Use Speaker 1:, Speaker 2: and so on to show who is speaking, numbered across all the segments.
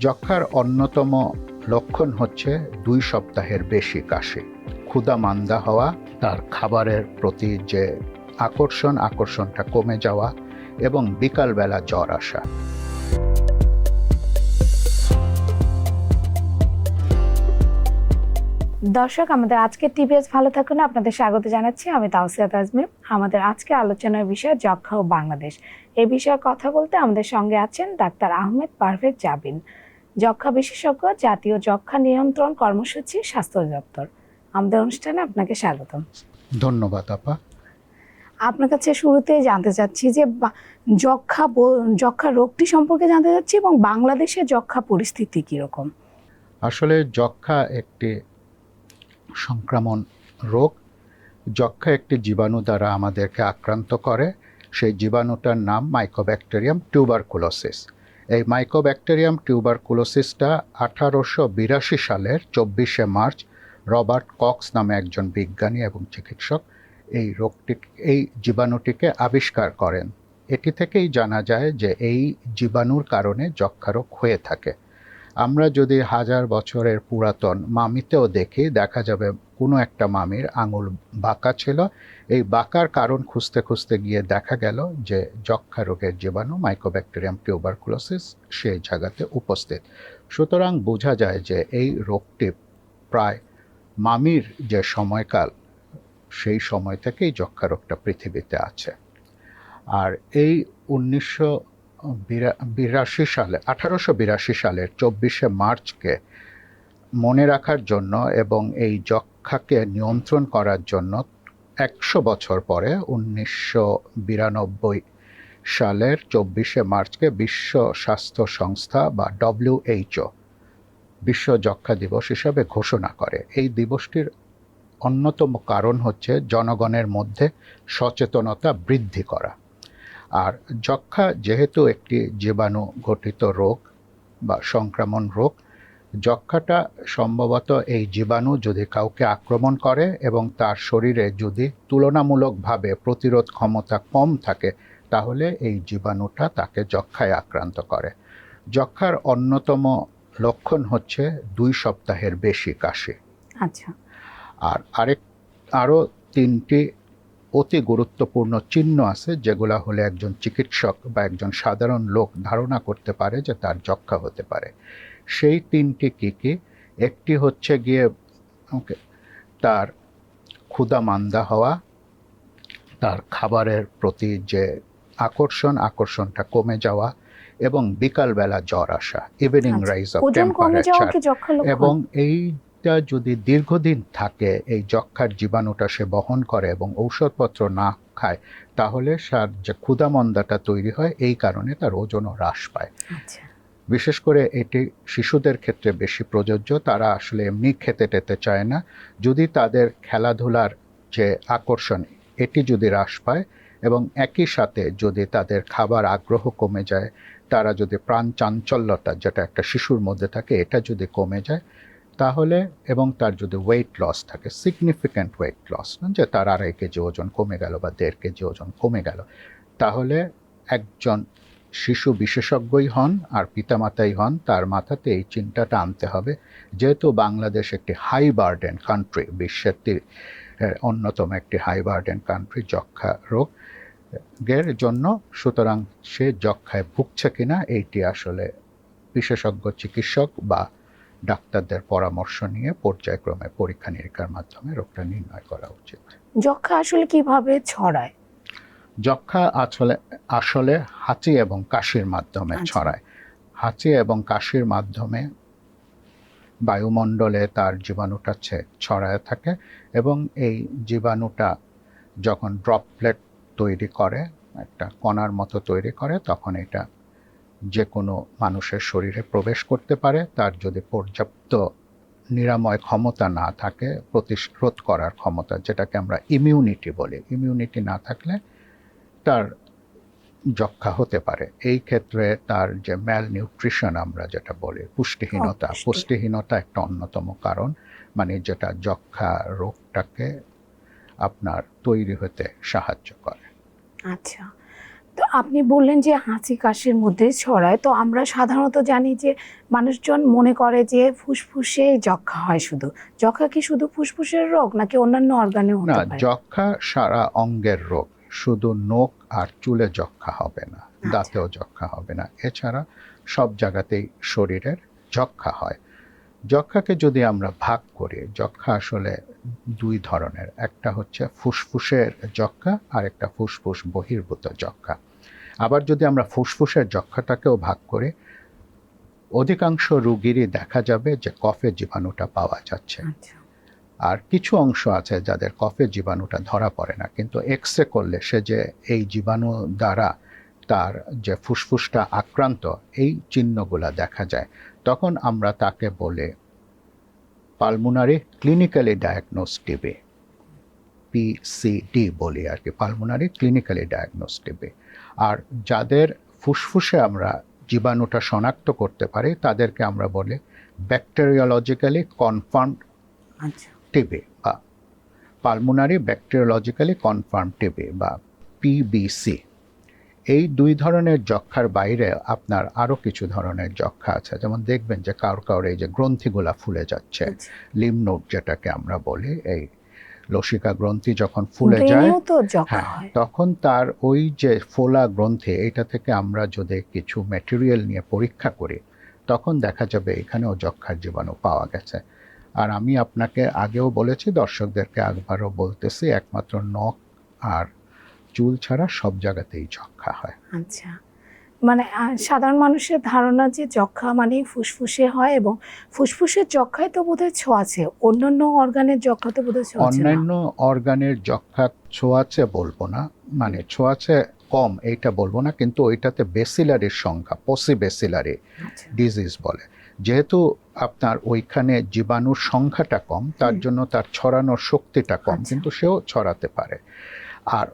Speaker 1: যক্ষার অন্যতম লক্ষণ হচ্ছে দুই সপ্তাহের বেশি কাশি। ক্ষুধা মান্দা হওয়া, তার খাবারের প্রতি যে আকর্ষণ, আকর্ষণটা কমে যাওয়া এবং বিকালবেলা জ্বর আসা।
Speaker 2: দর্শক, আমাদের আজকে টিভিএস ভালো থাকুন। আপনাদের স্বাগত জানাচ্ছি আমি তাওসিয়া তাজমির আমাদের আজকে আলোচনার বিষয় যক্ষা ও বাংলাদেশ। এ বিষয়ে কথা বলতে আমাদের সঙ্গে আছেন ডাক্তার আহমেদ পারভেজ জাবিন। যক্ষা বিশেষজ্ঞ জাতীয় যক্ষা নিয়ন্ত্রণ কর্মসূচি স্বাস্থ্য দপ্তর। আমাদের অনুষ্ঠানে আপনাকে স্বাগতম।
Speaker 1: ধন্যবাদ আপা।
Speaker 2: আপনার কাছে শুরুতেই জানতে চাচ্ছি যে যক্ষা যক্ষা রোগটি সম্পর্কে জানতে চাচ্ছি এবং বাংলাদেশে যক্ষা পরিস্থিতি কীরকম?
Speaker 1: আসলে যক্ষা একটি সংক্রমণ রোগ। যক্ষা একটি জীবাণু দ্বারা আমাদেরকে আক্রান্ত করে। সেই জীবাণুটার নাম মাইকোব্যাকটেরিয়াম টিউবারকুলোসিস এই মাইকোব্যাকটেরিয়াম টিউবারকুলোসিসটা আঠারোশো বিরাশি সালের চব্বিশে মার্চ রবার্ট কক্স নামে একজন বিজ্ঞানী এবং চিকিৎসক এই রোগটি, এই জীবাণুটিকে আবিষ্কার করেন। এটি থেকেই জানা যায় যে এই জীবাণুর কারণে যক্ষা রোগ হয়ে থাকে। আমরা যদি হাজার বছরের পুরাতন মামিতেও দেখি, দেখা যাবে কোনো একটা মামির আঙুল বাঁকা ছিল। এই বাঁকার কারণ খুঁজতে খুঁজতে গিয়ে দেখা গেল যে যক্ষা রোগের জীবাণু মাইকোব্যাকটেরিয়াম টিউবারকুলোসিস সেই জায়গাতে উপস্থিত। সুতরাং বোঝা যায় যে এই রোগটি প্রায় মামির যে সময়কাল, সেই সময় থেকেই যক্ষা রোগটা পৃথিবীতে আছে। আর এই উনিশশো বিরা- বিরাশি সালে, আঠারোশো বিরাশি সালের চব্বিশে মার্চকে মনে রাখার জন্য এবং এই যক্ষাকে নিয়ন্ত্রণ করার জন্য একশো বছর পরে উনিশশো বিরানব্বই সালের চব্বিশে মার্চকে বিশ্ব স্বাস্থ্য সংস্থা বা ডব্লিউএইচও বিশ্ব যক্ষা দিবস হিসাবে ঘোষণা করে। এই দিবসটির অন্যতম কারণ হচ্ছে জনগণের মধ্যে সচেতনতা বৃদ্ধি করা। আর যক্ষা যেহেতু একটি জীবাণু ঘটিত রোগ বা সংক্রমণ রোগ যক্ষাটা সম্ভবত এই জীবাণু যদি কাউকে আক্রমণ করে এবং তার শরীরে যদি তুলনামূলকভাবে প্রতিরোধ ক্ষমতা কম থাকে তাহলে এই জীবাণুটা তাকে যক্ষায় আক্রান্ত করে। যক্ষার অন্যতম লক্ষণ হচ্ছে দুই সপ্তাহের বেশি কাশি।
Speaker 2: আচ্ছা।
Speaker 1: আর আরেক আরও তিনটি অতি গুরুত্বপূর্ণ চিহ্ন আছে যেগুলো হলে একজন চিকিৎসক বা একজন সাধারণ লোক ধারণা করতে পারে যে তার যক্ষা হতে পারে। সেই তিনটি কি কি একটি হচ্ছে গিয়ে ওকে তার ক্ষুধা মান্দা হওয়া তার খাবারের প্রতি যে আকর্ষণ আকর্ষণটা কমে যাওয়া এবং বিকালবেলা জ্বর আসা ইভিনিং। রাইজ অফ টেম্পারেচার এবং এইটা যদি দীর্ঘদিন থাকে এই যক্ষার জীবাণুটা সে বহন করে এবং ঔষধপত্র না খায় তাহলে তার যে ক্ষুধামন্দাটা তৈরি হয় এই কারণে তার ওজনও হ্রাস পায়
Speaker 2: আচ্ছা
Speaker 1: বিশেষ করে এটি শিশুদের ক্ষেত্রে বেশি প্রযোজ্য। তারা আসলে এমনি খেতে টেতে চায় না। যদি তাদের খেলাধুলার যে আকর্ষণ, এটি যদি হ্রাস পায় এবং একই সাথে যদি তাদের খাবার আগ্রহ কমে যায়, তারা যদি প্রাণ চাঞ্চল্যতা যেটা একটা শিশুর মধ্যে থাকে, এটা যদি কমে যায়, তাহলে এবং তার যদি ওয়েট লস থাকে সিগনিফিক্যান্ট ওয়েট লস যে তার আড়াই কেজি ওজন কমে গেল বা দেড় কেজি ওজন কমে গেল, তাহলে একজন শিশু বিশেষজ্ঞই হন আর পিতামাতাই হন, তার মাথাতে এই চিন্তাটা আনতে হবে। যেহেতু বাংলাদেশ একটি হাই বার্ডেন কান্ট্রি বিশ্বের অন্যতম একটি হাই বার্ডেন কান্ট্রি যক্ষা রোগ, এর জন্য সুতরাং সে যক্ষায় ভুগছে কিনা, এইটি আসলে বিশেষজ্ঞ, চিকিৎসক বা ডাক্তারদের পরামর্শ নিয়ে পর্যায়ক্রমে পরীক্ষা নিরীক্ষার মাধ্যমে রোগটা নির্ণয় করা উচিত।
Speaker 2: যক্ষা আসলে কীভাবে ছড়ায়?
Speaker 1: যক্ষা আসলে আসলে হাঁচি এবং কাশির মাধ্যমে
Speaker 2: আচ্ছা।
Speaker 1: ছড়ায়। হাঁচি এবং কাশির মাধ্যমে বায়ুমণ্ডলে তার জীবাণুটা ছড়ায় থাকে এবং এই জীবাণুটা যখন ড্রপলেট তৈরি করে একটা কণার মতো তৈরি করে তখন এটা যে কোনো মানুষের শরীরে প্রবেশ করতে পারে। তার যদি পর্যাপ্ত নিরাময় ক্ষমতা না থাকে প্রতিরোধ করার ক্ষমতা যেটাকে আমরা ইমিউনিটি বলি। ইমিউনিটি না থাকলে তার যক্ষা হতে পারে। এই ক্ষেত্রে তার যে ম্যাল নিউট্রিশন আমরা যেটা বলি পুষ্টিহীনতা পুষ্টিহীনতা একটা অন্যতম কারণ। মানে যেটা যক্ষা রোগটাকে আপনার তৈরি হতে সাহায্য করে।
Speaker 2: আচ্ছা। তো আপনি বললেন যে হাঁচি কাশির মধ্যে ছড়ায়। তো আমরা সাধারণত জানি যে মানুষজন মনে করে যে ফুসফুসে যক্ষা হয় শুধু। যক্ষা কি শুধু ফুসফুসের রোগ নাকি অন্যান্য অর্গানেও
Speaker 1: না যক্ষা সারা অঙ্গের রোগ। শুধু নখ আর চুলে যক্ষা হবে না
Speaker 2: আচ্ছা।
Speaker 1: দাঁতেও যক্ষা হবে না। এছাড়া সব জায়গাতেই শরীরের যক্ষা হয়। যক্ষাকে যদি আমরা ভাগ করি যক্ষা আসলে দুই ধরনের। একটা হচ্ছে ফুসফুসের যক্ষা আর একটা ফুসফুস বহির্ভূত যক্ষা। আবার যদি আমরা ফুসফুসের যক্ষাটাকেও ভাগ করি অধিকাংশ রুগীরই দেখা যাবে যে কফে জীবাণুটা পাওয়া যাচ্ছে।
Speaker 2: আচ্ছা।
Speaker 1: আর কিছু অংশ আছে যাদের কফের জীবাণুটা ধরা পড়ে না। কিন্তু এক্স রে করলে সে যে এই জীবাণু দ্বারা তার যে ফুসফুসটা আক্রান্ত, এই চিহ্নগুলা দেখা যায়। তখন আমরা তাকে বলে pulmonary clinically diagnosed TB PCD বলি আর কি পালমোনারি ক্লিনিক্যালি ডায়াগনোস টিবি আর যাদের ফুসফুসে আমরা জীবাণুটা শনাক্ত করতে পারি, তাদেরকে আমরা বলি ব্যাকটেরিওলজিক্যালি কনফার্ম
Speaker 2: আচ্ছা।
Speaker 1: টিবি বা পালমোনারি ব্যাকটেরিওলজিক্যালি কনফার্ম টিবি বা পিবিসি এই দুই ধরনের যক্ষার বাইরে আপনার আরও কিছু ধরনের যক্ষা আছে। যেমন দেখবেন যে কারোর কারোর এই যে গ্রন্থিগুলা ফুলে যাচ্ছে।
Speaker 2: আচ্ছা।
Speaker 1: লিমনোড যেটাকে আমরা বলি এই লসিকা গ্রন্থি যখন ফুলে যায় হ্যাঁ তখন তার ওই যে ফোলা গ্রন্থি এটা থেকে আমরা যদি কিছু ম্যাটেরিয়াল নিয়ে পরীক্ষা করি তখন দেখা যাবে এখানেও যক্ষার জীবাণু পাওয়া গেছে। আর আমি আপনাকে আগেও বলেছি দর্শকদেরকে একবারও বলতেছি একমাত্র নখ আর চুল ছাড়া সব জায়গাতেই যক্ষা হয়।
Speaker 2: আচ্ছা। মানে সাধারণ মানুষের ধারণা যে যক্ষা মানে ফুসফুসে হয় এবং ফুসফুসের যক্ষায় তো বোধহয় ছোঁয়াছে অন্যান্য অর্গানের যক্ষা তো বোধহয় ছোঁয়াছে
Speaker 1: অন্যান্য অর্গানের যক্ষা ছোঁয়াচে বলব না মানে ছোঁয়াচে কম এইটা বলব না কিন্তু ওইটাতে বেসিলারির সংখ্যা পসি বেসিলারি ডিজিজ বলে। যেহেতু আপনার ওইখানে জীবাণুর সংখ্যাটা কম তার জন্য তার ছড়ানোর শক্তিটা কম
Speaker 2: আচ্ছা।
Speaker 1: কিন্তু সেও ছড়াতে পারে। আর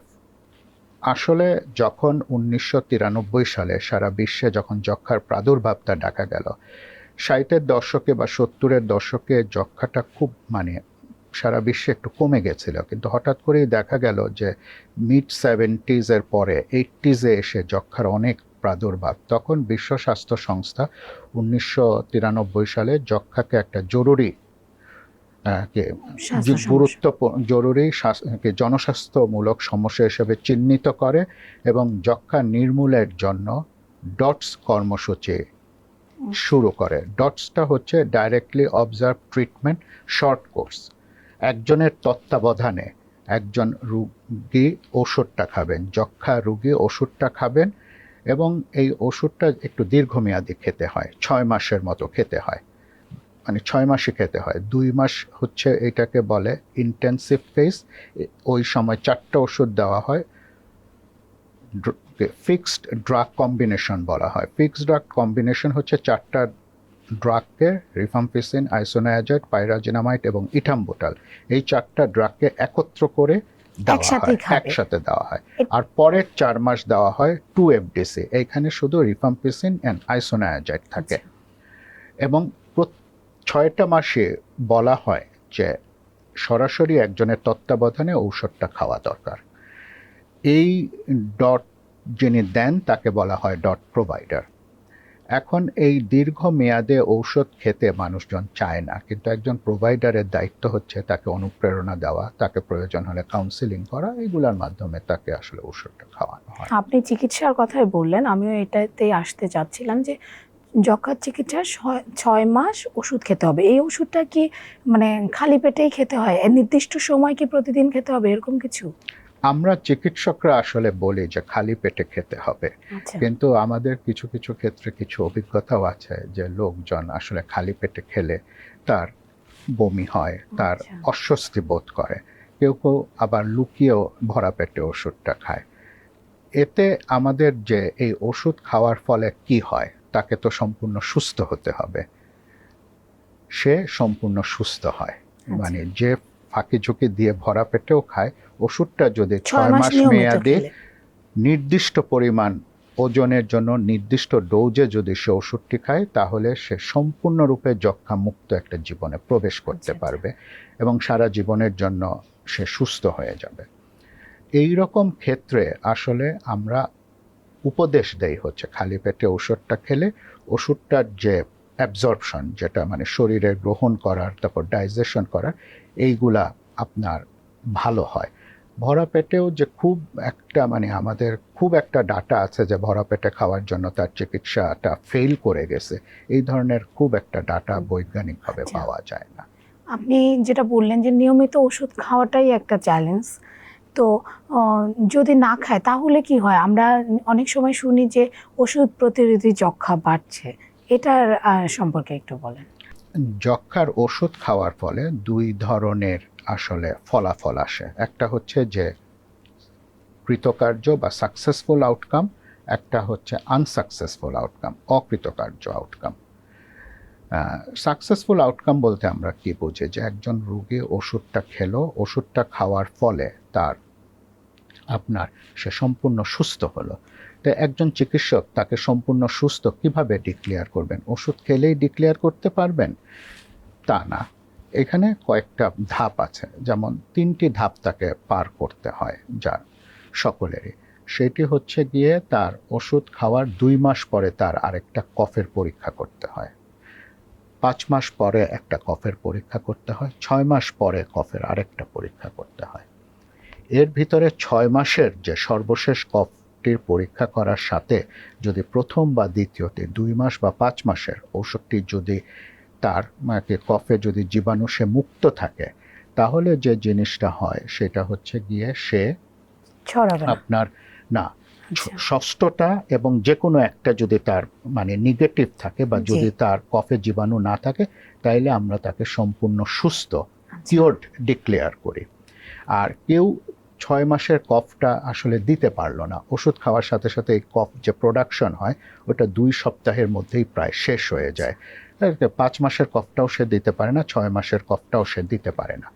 Speaker 1: আসলে যখন উনিশশো তিরানব্বই সালে সারা বিশ্বে যখন যক্ষার প্রাদুর্ভাবটা ডাকা গেল ষাটের দশকে বা সত্তরের দশকে যক্ষাটা খুব মানে সারা বিশ্বে একটু কমে গেছিল। কিন্তু হঠাৎ করেই দেখা গেল যে মিড সেভেন্টিজের পরে এইটিজে এসে যক্ষার অনেক প্রাদুর্ভাব। তখন বিশ্ব স্বাস্থ্য সংস্থা উনিশশো তিরানব্বই সালে যক্ষাকে একটা জরুরি। গুরুত্বপূর্ণ জরুরি স্বাস- জনস্বাস্থ্যমূলক সমস্যা হিসেবে চিহ্নিত করে এবং যক্ষা নির্মূলের জন্য ডটস কর্মসূচি শুরু করে। ডটসটা হচ্ছে directly observed treatment short course একজনের তত্ত্বাবধানে একজন রুগী ওষুধটা খাবেন যক্ষা রুগী ওষুধটা খাবেন এবং এই ওষুধটা একটু দীর্ঘমেয়াদী খেতে হয়, ছয় মাসের মতো খেতে হয়। মানে ছয় মাসে খেতে হয়। দুই মাস হচ্ছে এটাকে বলে ইন্টেন্সিভ ফেস ওই সময় চারটা ওষুধ দেওয়া হয়। ফিক্সড ড্রাগ কম্বিনেশন বলা হয়। ফিক্সড ড্রাগ কম্বিনেশন হচ্ছে চারটা ড্রাগকে রিফাম্পিসিন আইসোনায়াজেট পাইরাজিনামাইট এবং ইথাম্বোটাল এই চারটা ড্রাগকে একত্র করে দেওয়া হয় একসাথে দেওয়া হয়। আর পরের চার মাস দেওয়া হয় টু এফডিসি এইখানে শুধু রিফাম্পিসিন অ্যান্ড আইসোনায়াজাইট থাকে।
Speaker 2: আচ্ছা।
Speaker 1: এবং ছয়টা মাসে বলা হয় যে সরাসরি একজনের তত্ত্বাবধানে ঔষধটা খাওয়া দরকার। এই ডট যিনি দেন তাকে বলা হয় ডট প্রোভাইডার এখন এই দীর্ঘ মেয়াদে ঔষধ খেতে মানুষজন চায় না। কিন্তু একজন প্রোভাইডারের দায়িত্ব হচ্ছে তাকে অনুপ্রেরণা দেওয়া, তাকে প্রয়োজন হলে কাউন্সিলিং করা, এগুলোর মাধ্যমে তাকে আসলে ওষুধটা খাওয়ানো হয়।
Speaker 2: আপনি চিকিৎসার কথাই বললেন, আমিও এটাতেই আসতে চাচ্ছিলাম যে যক্ষার চিকিৎসা ছয় মাস ওষুধ খেতে হবে। এই ওষুধটা কি মানে খালি পেটেই খেতে হয়? নির্দিষ্ট সময় কি প্রতিদিন খেতে হবে? এরকম কিছু?
Speaker 1: আমরা চিকিৎসকরা আসলে বলি যে খালি পেটে খেতে হবে।
Speaker 2: আচ্ছা।
Speaker 1: কিন্তু আমাদের কিছু কিছু ক্ষেত্রে কিছু অভিজ্ঞতাও আছে যে লোকজন আসলে খালি পেটে খেলে তার বমি হয় তার
Speaker 2: আচ্ছা।
Speaker 1: অস্বস্তি বোধ করে। কেউ কেউ আবার লুকিয়েও ভরা পেটে ওষুধটা খায়। এতে আমাদের যে এই ওষুধ খাওয়ার ফলে কি হয় তাকে তো সম্পূর্ণ সুস্থ হতে হবে। সে সম্পূর্ণ সুস্থ হয়।
Speaker 2: আচ্ছা।
Speaker 1: মানে যে ফাঁকি ঝুঁকি দিয়ে ভরা পেটেও খায়। ওষুধটা যদি
Speaker 2: ছয় মাস
Speaker 1: মেয়াদে নির্দিষ্ট পরিমাণ ওজনের জন্য নির্দিষ্ট ডোজে যদি সে ওষুধটি খায় তাহলে সে সম্পূর্ণরূপে যক্ষা মুক্ত একটা জীবনে প্রবেশ করতে
Speaker 2: আচ্ছা,
Speaker 1: পারবে এবং সারা জীবনের জন্য সে সুস্থ হয়ে যাবে। এই রকম ক্ষেত্রে আসলে আমরা উপদেশ দেই হচ্ছে খালি পেটে ওষুধটা খেলে ওষুধটার যে অ্যাবজর্পশন যেটা মানে শরীরে গ্রহণ করার তারপর ডাইজেশন করার এইগুলা আপনার ভালো হয়। ভরা পেটেও যে খুব একটা মানে আমাদের খুব একটা ডাটা আছে যে ভরা পেটে খাওয়ার জন্য তার চিকিৎসাটা ফেল করে গেছে এই ধরনের খুব একটা ডাটা বৈজ্ঞানিকভাবে
Speaker 2: আচ্ছা।
Speaker 1: পাওয়া যায় না।
Speaker 2: আপনি যেটা বললেন যে নিয়মিত ওষুধ খাওয়াটাই একটা চ্যালেঞ্জ তো যদি না খায় তাহলে কি হয়? আমরা অনেক সময় শুনি যে ওষুধ প্রতিরোধী যক্ষা বাড়ছে। এটার সম্পর্কে একটু বলেন।
Speaker 1: যক্ষার ওষুধ খাওয়ার ফলে দুই ধরনের আসলে ফলাফল আসে। একটা হচ্ছে যে কৃতকার্য বা সাকসেসফুল আউটকাম একটা হচ্ছে আনসাকসেসফুল আউটকাম অকৃতকার্য আউটকাম সাকসেসফুল আউটকাম বলতে আমরা কি বুঝি? যে একজন রোগী ওষুধটা খেলো, ওষুধটা খাওয়ার ফলে তার আপনার সে সম্পূর্ণ সুস্থ হলো। তো একজন চিকিৎসক তাকে সম্পূর্ণ সুস্থ কীভাবে ডিক্লেয়ার করবেন? ওষুধ খেলেই ডিক্লেয়ার করতে পারবেন? তা না। এখানে কয়েকটা ধাপ আছে। যেমন তিনটি ধাপ তাকে পার করতে হয় যার সকলেরই। সেটি হচ্ছে গিয়ে তার ওষুধ খাওয়ার দুই মাস পরে তার আরেকটা কফের পরীক্ষা করতে হয়। পাঁচ মাস পরে একটা কফের পরীক্ষা করতে হয়। ছয় মাস পরে কফের আরেকটা পরীক্ষা করতে হয়। এর ভিতরে ছয় মাসের যে সর্বশেষ কফটির পরীক্ষা করার সাথে যদি প্রথম বা দ্বিতীয়তে দুই মাস বা পাঁচ মাসের ওষুধটি যদি তার মানে কফে যদি জীবাণু সে মুক্ত থাকে তাহলে যে জিনিসটা হয় সেটা হচ্ছে গিয়ে সে
Speaker 2: ছড়াবে
Speaker 1: আপনার না
Speaker 2: আচ্ছা।
Speaker 1: ষষ্ঠটা এবং যে কোনো একটা যদি তার মানে নেগেটিভ থাকে বা যদি তার কফে জীবাণু না থাকে তাইলে আমরা তাকে সম্পূর্ণ সুস্থ
Speaker 2: আচ্ছা।
Speaker 1: কিওর্ড ডিক্লেয়ার করি আর কেউ ছয় মাসের কফটা আসলে দিতে পারল না। ওষুধ খাওয়ার সাথে সাথে এই কফ যে প্রোডাকশন হয়, ওটা দুই সপ্তাহের মধ্যেই প্রায় শেষ হয়ে যায়। পাঁচ মাসের কফটাও সে দিতে পারে না, ছয় মাসের কফটাও সে দিতে পারে না।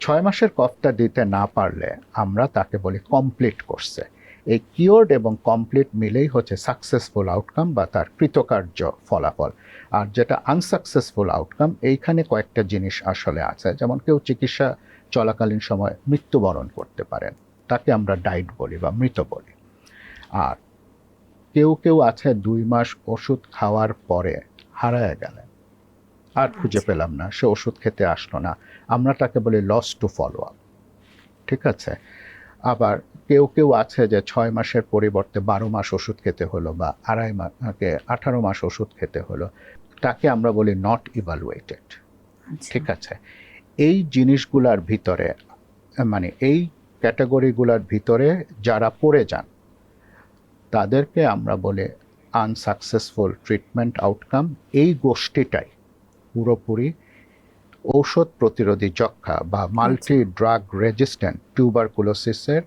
Speaker 1: ছয় মাসের কফটা দিতে না পারলে আমরা তাকে বলি কমপ্লিট করছে এই কিওর্ড এবং কমপ্লিট মিলেই হচ্ছে সাকসেসফুল আউটকাম বা তার কৃতকার্য ফলাফল। আর যেটা আনসাকসেসফুল আউটকাম এইখানে কয়েকটা জিনিস আসলে আছে। যেমন কেউ চিকিৎসা চলাকালীন সময় মৃত্যুবরণ করতে পারেন। তাকে আমরা ডাইট বলি বা মৃত বলি। আর কেউ কেউ আছে দুই মাস ওষুধ খাওয়ার পরে হারায় গেলেন। আর খুঁজে
Speaker 2: আচ্ছা।
Speaker 1: পেলাম না সে ওষুধ খেতে আসলো না। আমরা তাকে বলি লস টু ফলো আপ ঠিক আছে? আবার কেউ কেউ আছে যে ছয় মাসের পরিবর্তে বারো মাস ওষুধ খেতে হলো বা আড়াই মাসকে আঠারো মাস ওষুধ খেতে হলো। তাকে আমরা বলি নট ইভালুয়েটেড
Speaker 2: আচ্ছা।
Speaker 1: ঠিক আছে? এই জিনিসগুলার ভিতরে মানে এই ক্যাটাগরিগুলার ভিতরে যারা পড়ে যান তাদেরকে আমরা বলে আনসাকসেসফুল ট্রিটমেন্ট আউটকাম এই গোষ্ঠীটাই পুরোপুরি ঔষধ প্রতিরোধী যক্ষা বা মাল্টি ড্রাগ রেজিস্ট্যান্ট টিউবারকুলোসিসের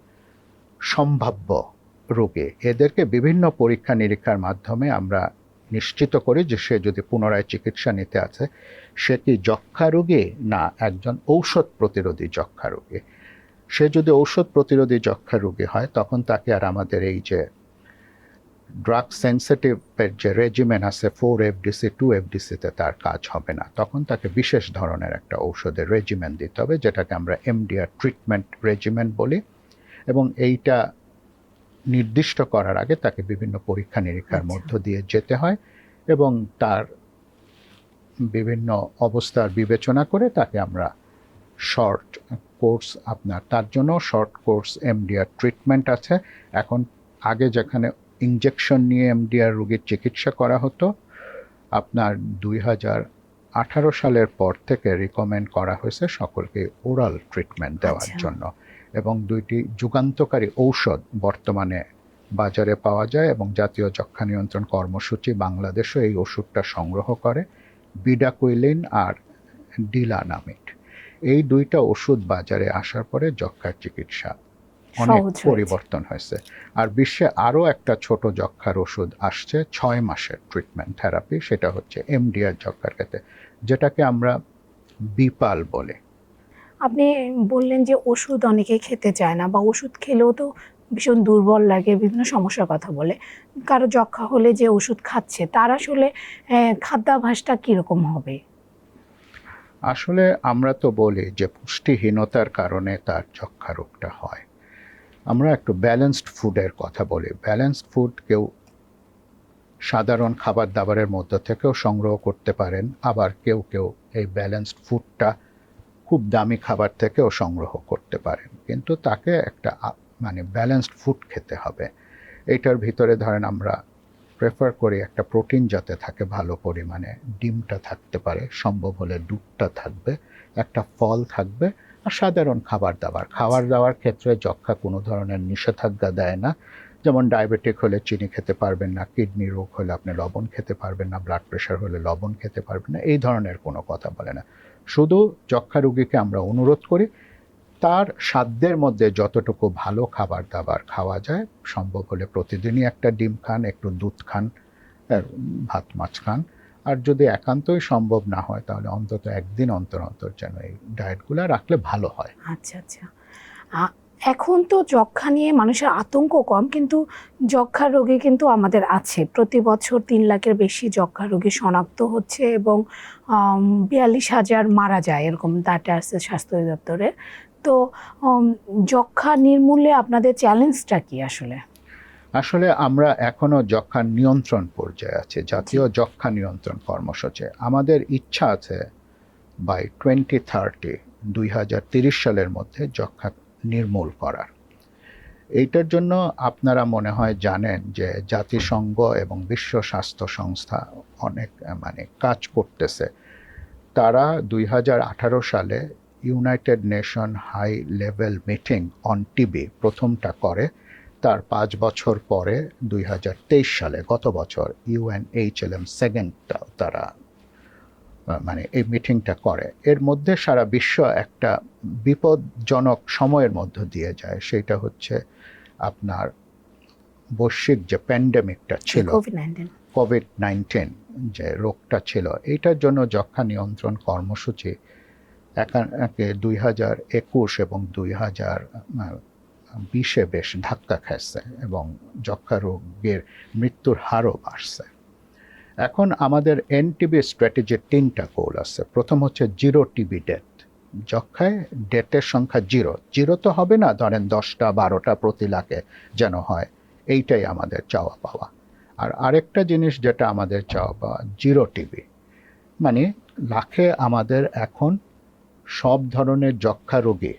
Speaker 1: সম্ভাব্য রোগে। এদেরকে বিভিন্ন পরীক্ষা নিরীক্ষার মাধ্যমে আমরা নিশ্চিত করি যে সে যদি পুনরায় চিকিৎসা নিতে আছে সে কি যক্ষা রোগী? না, একজন ঔষধ প্রতিরোধী যক্ষা রোগী। সে যদি ঔষধ প্রতিরোধী যক্ষা রোগী হয়, তখন তাকে আর আমাদের এই যে ড্রাগ সেন্সিটিভের যে রেজিমেন আছে ফোর এফডিসি টু এফডিসিতে তার কাজ হবে না। তখন তাকে বিশেষ ধরনের একটা ঔষধের রেজিমেন দিতে হবে, যেটাকে আমরা এমডিআর ট্রিটমেন্ট রেজিমেন বলি। এবং এইটা নির্দিষ্ট করার আগে তাকে বিভিন্ন পরীক্ষা নিরীক্ষার
Speaker 2: আচ্ছা।
Speaker 1: মধ্য দিয়ে যেতে হয় এবং তার বিভিন্ন অবস্থার বিবেচনা করে তাকে আমরা শর্ট কোর্স আপনার তার জন্য শর্ট কোর্স এমডিআর ট্রিটমেন্ট আছে এখন আগে যেখানে ইঞ্জেকশন নিয়ে এমডিআর রোগীর চিকিৎসা করা হতো আপনার দুই হাজার আঠারো সালের পর থেকে রিকমেন্ড করা হয়েছে সকলকে ওরাল ট্রিটমেন্ট দেওয়ার
Speaker 2: আচ্ছা।
Speaker 1: জন্য এবং দুইটি যুগান্তকারী ঔষধ বর্তমানে বাজারে পাওয়া যায় এবং জাতীয় যক্ষা নিয়ন্ত্রণ কর্মসূচি বাংলাদেশও এই ওষুধটা সংগ্রহ করে বিডাকুইলিন আর ডিলানামিট। এই দুইটা ওষুধ বাজারে আসার পরে যক্ষার চিকিৎসা অনেক পরিবর্তন হয়েছে। আর বিশ্বে আরও একটা ছোট যক্ষার ওষুধ আসছে ছয় মাসের ট্রিটমেন্ট থেরাপি সেটা হচ্ছে এমডিআর যক্ষার ক্ষেত্রে যেটাকে আমরা বিপাল বলে।
Speaker 2: আপনি বললেন যে ওষুধ অনেকে খেতে চায় না বা ওষুধ খেলেও তো ভীষণ দুর্বল লাগে বিভিন্ন সমস্যার কথা বলে। কারও যক্ষা হলে যে ওষুধ খাচ্ছে তার আসলে আহ, খাদ্যাভ্যাসটা কীরকম হবে?
Speaker 1: আসলে আমরা তো বলি যে পুষ্টিহীনতার কারণে তার যক্ষা রোগটা হয়। আমরা একটু ব্যালেন্সড ফুডের কথা বলি। ব্যালেন্সড ফুড কেউ সাধারণ খাবার দাবারের মধ্যে থেকেও সংগ্রহ করতে পারেন আবার কেউ কেউ এই ব্যালেন্সড ফুডটা খুব দামি খাবার থেকেও সংগ্রহ করতে পারেন। কিন্তু তাকে একটা মানে ব্যালেন্সড ফুড খেতে হবে। এইটার ভিতরে ধরেন আমরা প্রেফার করি একটা প্রোটিন যাতে থাকে, ভালো পরিমাণে ডিমটা থাকতে পারে, সম্ভব হলে দুধটা থাকবে, একটা ফল থাকবে, আর সাধারণ খাবার দাবার। খাবার দাবার ক্ষেত্রে যক্ষা কোনো ধরনের নিষেধাজ্ঞা দেয় না। যেমন ডায়াবেটিক হলে চিনি খেতে পারবেন না কিডনি রোগ হলে আপনি লবণ খেতে পারবেন না ব্লাড প্রেশার হলে লবণ খেতে পারবেন না, এই ধরনের কোনো কথা বলে না। শুধু যক্ষা রোগীকে আমরা অনুরোধ করি, তার সাধ্যের মধ্যে যতটুকু ভালো খাবার দাবার খাওয়া যায়, সম্ভব হলে প্রতিদিনই একটা ডিম খান, একটু দুধ খান ভাত, মাছ খান। আর যদি একান্তই সম্ভব না হয়, তাহলে অন্তত একদিন অন্তর অন্তর যেন এই ডায়েটগুলো রাখলে ভালো হয়।
Speaker 2: আচ্ছা আচ্ছা। এখন তো যক্ষা নিয়ে মানুষের আতঙ্ক কম কিন্তু যক্ষা রোগী কিন্তু আমাদের আছে। প্রতি বছর তিন লাখের বেশি যক্ষা রোগী শনাক্ত হচ্ছে এবং বিয়াল্লিশ হাজার মারা যায় এরকম ডাটা আছে স্বাস্থ্য অধিদপ্তরের তো যক্ষা নির্মূলে আপনাদের চ্যালেঞ্জটা কি আসলে?
Speaker 1: আসলে আমরা এখনও যক্ষা নিয়ন্ত্রণ পর্যায়ে আছে জাতীয় যক্ষা নিয়ন্ত্রণ কর্মসূচি। আমাদের ইচ্ছা আছে বাই টোয়েন্টি থার্টি দুই হাজার তিরিশ সালের মধ্যে যক্ষা নির্মূল করার। এইটার জন্য আপনারা মনে হয় জানেন যে জাতিসংঘ এবং বিশ্ব স্বাস্থ্য সংস্থা অনেক মানে কাজ করতেছে। তারা দুই হাজার আঠারো সালে United Nation high level meeting on TB প্রথমটা করে। তার পাঁচ বছর পরে দুই হাজার তেইশ সালে গত বছর ইউএনএইচএলএম সেকেন্ডটা তারা মানে এই মিটিংটা করে। এর মধ্যে সারা বিশ্ব একটা বিপদজনক সময়ের মধ্য দিয়ে যায়। সেটা হচ্ছে আপনার বৈশ্বিক যে প্যান্ডেমিকটা ছিল
Speaker 2: কোভিড নাইন্টিন
Speaker 1: যে রোগটা ছিল এইটার জন্য যক্ষা নিয়ন্ত্রণ কর্মসূচি একে দুই হাজার একুশ এবং দুই হাজার বিশে বেশ ধাক্কা খাচ্ছে এবং যক্ষা রোগের মৃত্যুর হারও বাড়ছে। এখন আমাদের এনটিবি স্ট্র্যাটেজির তিনটা গোল আছে। প্রথম হচ্ছে জিরো টিবি ডেথ যক্ষায় ডেথের সংখ্যা জিরো জিরো তো হবে না, ধরেন দশটা, বারোটা প্রতি লাখে যেন হয়। এইটাই আমাদের চাওয়া পাওয়া। আর আরেকটা জিনিস যেটা আমাদের চাওয়া পাওয়া জিরো টিবি মানে লাখে আমাদের এখন সব ধরনের যক্ষা রোগী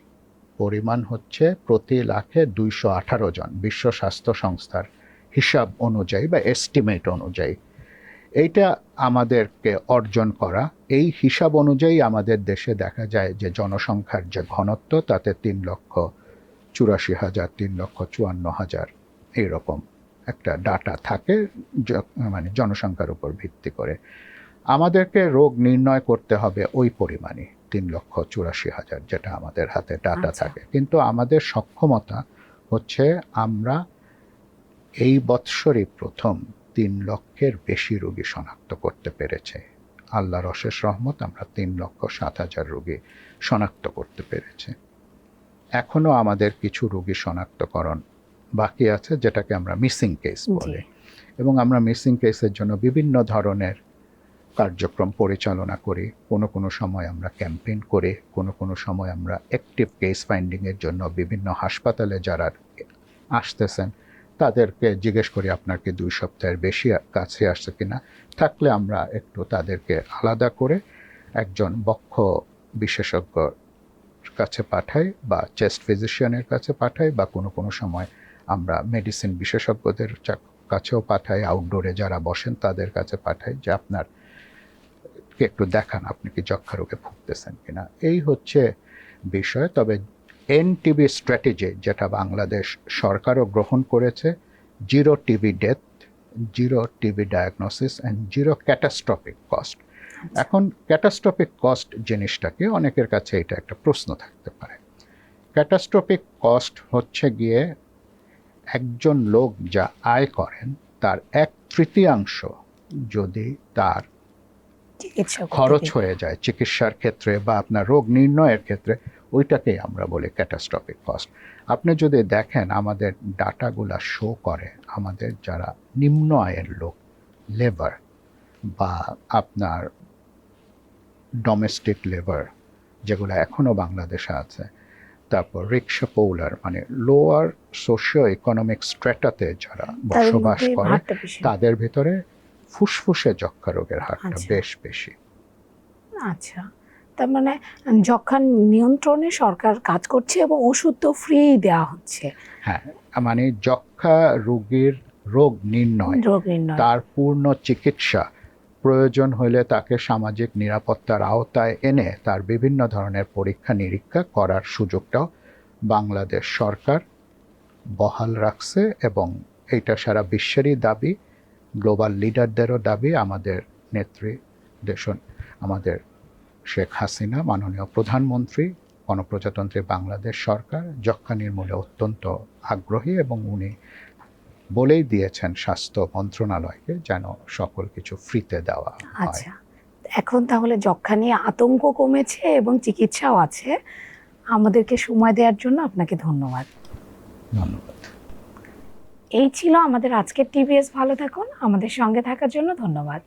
Speaker 1: পরিমাণ হচ্ছে প্রতি লাখে দুইশো আঠারো জন। বিশ্ব স্বাস্থ্য সংস্থার হিসাব অনুযায়ী বা এস্টিমেট অনুযায়ী। এইটা আমাদেরকে অর্জন করা। এই হিসাব অনুযায়ী আমাদের দেশে দেখা যায় যে জনসংখ্যার যে ঘনত্ব তাতে তিন লক্ষ চুরাশি হাজার তিন লক্ষ চুয়ান্ন হাজার এইরকম একটা ডাটা থাকে মানে জনসংখ্যার উপর ভিত্তি করে। আমাদেরকে রোগ নির্ণয় করতে হবে ওই পরিমাণে তিন লক্ষ চুরাশি হাজার যেটা আমাদের হাতে ডাটা
Speaker 2: আচ্ছা।
Speaker 1: থাকে। কিন্তু আমাদের সক্ষমতা হচ্ছে আমরা এই বৎসরই প্রথম তিন লক্ষের বেশি রোগী শনাক্ত করতে পেরেছে। আল্লাহর অশেষ রহমত আমরা তিন লক্ষ সাত হাজার রোগী শনাক্ত করতে পেরেছে। এখনও আমাদের কিছু রোগী শনাক্তকরণ বাকি আছে যেটাকে আমরা মিসিং কেস বলে। এবং আমরা মিসিং কেসের জন্য বিভিন্ন ধরনের কার্যক্রম পরিচালনা করি। কোনো কোনো সময় আমরা ক্যাম্পেইন করে কোনো কোনো সময় আমরা অ্যাক্টিভ কেস ফাইন্ডিংয়ের জন্য বিভিন্ন হাসপাতালে যারা আসতেছেন তাদেরকে জিজ্ঞেস করি, আপনাকে দুই সপ্তাহের বেশি কাছে আসছে কিনা? থাকলে আমরা একটু তাদেরকে আলাদা করে একজন বক্ষ বিশেষজ্ঞর কাছে পাঠাই বা চেস্ট ফিজিশিয়ানের কাছে পাঠাই বা কোনো কোনো সময় আমরা মেডিসিন বিশেষজ্ঞদের কাছেও পাঠাই আউটডোরে যারা বসেন তাদের কাছে পাঠাই যে, আপনার একটু দেখান, আপনি কি যক্ষা রোগে ভুগতেছেন কিনা? এই হচ্ছে বিষয়। তবে এনটিবি স্ট্র্যাটেজি যেটা বাংলাদেশ সরকারও গ্রহণ করেছে zero TB death zero TB diagnosis and zero catastrophic cost. এখন ক্যাটাস্ট্রফিক কস্ট জিনিসটাকে অনেকের কাছে এটা একটা প্রশ্ন থাকতে পারে। ক্যাটাস্ট্রফিক কস্ট হচ্ছে গিয়ে একজন লোক যা আয় করেন তার এক তৃতীয়াংশ যদি তার খরচ হয়ে যায় চিকিৎসার ক্ষেত্রে বা আপনার রোগ নির্ণয়ের ক্ষেত্রে ওইটাকেই আমরা বলি ক্যাটাস্ট্রফিক কস্ট আপনি যদি দেখেন আমাদের ডাটাগুলা শো করে আমাদের যারা নিম্ন আয়ের লোক লেবার বা আপনার ডোমেস্টিক লেবার যেগুলো এখনও বাংলাদেশে আছে তারপর রিক্সা পৌলার মানে লোয়ার সোশিও ইকোনমিক স্ট্র্যাটাতে যারা বসবাস করে তাদের ভিতরে ফুসফুসে যক্ষা রোগের হারটা
Speaker 2: আচ্ছা।
Speaker 1: বেশ বেশি।
Speaker 2: আচ্ছা। তার মানে যক্ষা নিয়ন্ত্রণে সরকার কাজ করছে এবং ওষুধ তো ফ্রি দেওয়া হচ্ছে।
Speaker 1: হ্যাঁ মানে যক্ষা রোগীর রোগ নির্ণয় তার পূর্ণ চিকিৎসা প্রয়োজন হলে তাকে সামাজিক নিরাপত্তার আওতায় এনে তার বিভিন্ন ধরনের পরীক্ষা নিরীক্ষা করার সুযোগটাও বাংলাদেশ সরকার বহাল রাখছে এবং এটা সারা বিশ্বেরই দাবি গ্লোবাল লিডারদেরও দাবি আমাদের নেত্রী দেশন আমাদের শেখ হাসিনা মাননীয় প্রধানমন্ত্রী গণপ্রজাতন্ত্রী বাংলাদেশ সরকার যক্ষা নির্মূলে অত্যন্ত আগ্রহী এবং উনি বলেই দিয়েছেন স্বাস্থ্য মন্ত্রণালয়কে যেন সকল কিছু ফ্রিতে দেওয়া হয়।
Speaker 2: আচ্ছা এখন তাহলে যক্ষা নিয়ে আতঙ্ক কমেছে এবং চিকিৎসাও আছে। আমাদেরকে সময় দেওয়ার জন্য আপনাকে ধন্যবাদ।
Speaker 1: ধন্যবাদ।
Speaker 2: এই ছিল আমাদের আজকের টিভিএস ভালো থাকুন। আমাদের সঙ্গে থাকার জন্য ধন্যবাদ।